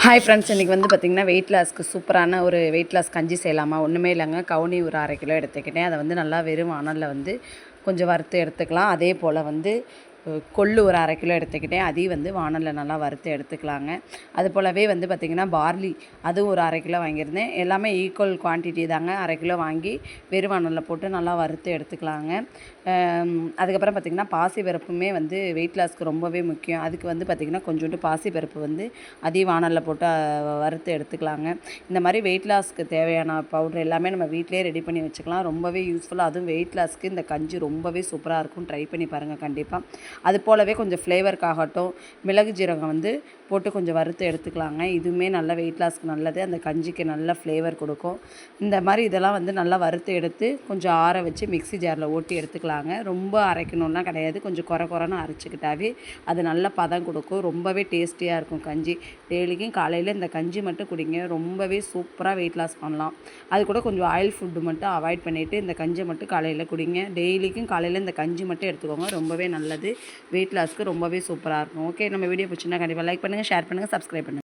Hi friends இன்றைக்கி வந்து பார்த்திங்கன்னா வெயிட் லாஸ்க்கு சூப்பரான ஒரு வெயிட் லாஸ் கஞ்சி செய்யலாமா? ஒன்றுமே இல்லைங்க. கவுனி ஒரு அரை கிலோ எடுத்துக்கிட்டேன். அதை வந்து நல்லா வெறும் வானலில் வந்து கொஞ்சம் வறுத்து எடுத்துக்கலாம். அதே போல் வந்து கொள்ளு ஒரு அரை கிலோ எடுத்துக்கிட்டேன். அதையும் வந்து வானலில் நல்லா வறுத்து எடுத்துக்கலாங்க. அது போலவே வந்து பார்த்திங்கன்னா பார்லி அதுவும் ஒரு அரை கிலோ வாங்கியிருந்தேன். எல்லாமே ஈக்குவல் குவான்டிட்டி தாங்க. அரை கிலோ வாங்கி வெறும் வானலில் போட்டு நல்லா வறுத்து எடுத்துக்கலாங்க. அதுக்கப்புறம் பார்த்திங்கன்னா பாசி பருப்புமே வந்து வெயிட் லாஸ்க்கு ரொம்பவே முக்கியம். அதுக்கு வந்து பார்த்திங்கன்னா கொஞ்சோண்டு பாசி பருப்பு வந்து அதையும் வானலில் போட்டு வறுத்து எடுத்துக்கலாங்க. இந்த மாதிரி வெயிட் லாஸ்க்கு தேவையான பவுடர் எல்லாமே நம்ம வீட்டிலேயே ரெடி பண்ணி வச்சுக்கலாம். ரொம்பவே யூஸ்ஃபுல்லாக அதுவும் வெயிட் லாஸ்க்கு இந்த கஞ்சி ரொம்பவே சூப்பராக இருக்கும். ட்ரை பண்ணி பாருங்கள் கண்டிப்பாக அது போலவே கொஞ்சம் ஃப்ளேவருக்காகட்டும் மிளகு ஜீரகம் வந்து போட்டு கொஞ்சம் வறுத்து எடுத்துக்கலாங்க. இதுவுமே நல்ல வெயிட் லாஸ்க்கு நல்லது. அந்த கஞ்சிக்கு நல்ல ஃப்ளேவர் கொடுக்கும். இந்த மாதிரி இதெல்லாம் வந்து நல்லா வறுத்து எடுத்து கொஞ்சம் ஆற வச்சு மிக்ஸி ஜாரில் ஓட்டி எடுத்துக்கலாங்க. ரொம்ப அரைக்கணும்லாம் கிடையாது. கொஞ்சம் குறை குறைன்னு அரைச்சிக்கிட்டாவே அது நல்ல பதம் கொடுக்கும். ரொம்பவே டேஸ்டியாக இருக்கும் கஞ்சி. டெய்லிக்கும் காலையில் இந்த கஞ்சி மட்டும் குடிங்க. ரொம்பவே சூப்பராக வெயிட் லாஸ் பண்ணலாம். அது கூட கொஞ்சம் ஆயில் ஃபுட்டு மட்டும் அவாய்ட் பண்ணிவிட்டு இந்த கஞ்சி மட்டும் காலையில் குடிங்க. டெய்லிக்கும் காலையில் இந்த கஞ்சி மட்டும் எடுத்துக்கோங்க. ரொம்பவே நல்லது. வெயிட் லாஸ்க்கு ரொம்பவே சூப்பராக இருக்கும். ஓகே நம்ம வீடியோ பிடிச்சிருந்தா கண்டிப்பாக லைக் பண்ணுங்கள் ஷேர் பண்ணுங்கள் சப்ஸ்கிரைப் பண்ணுங்கள்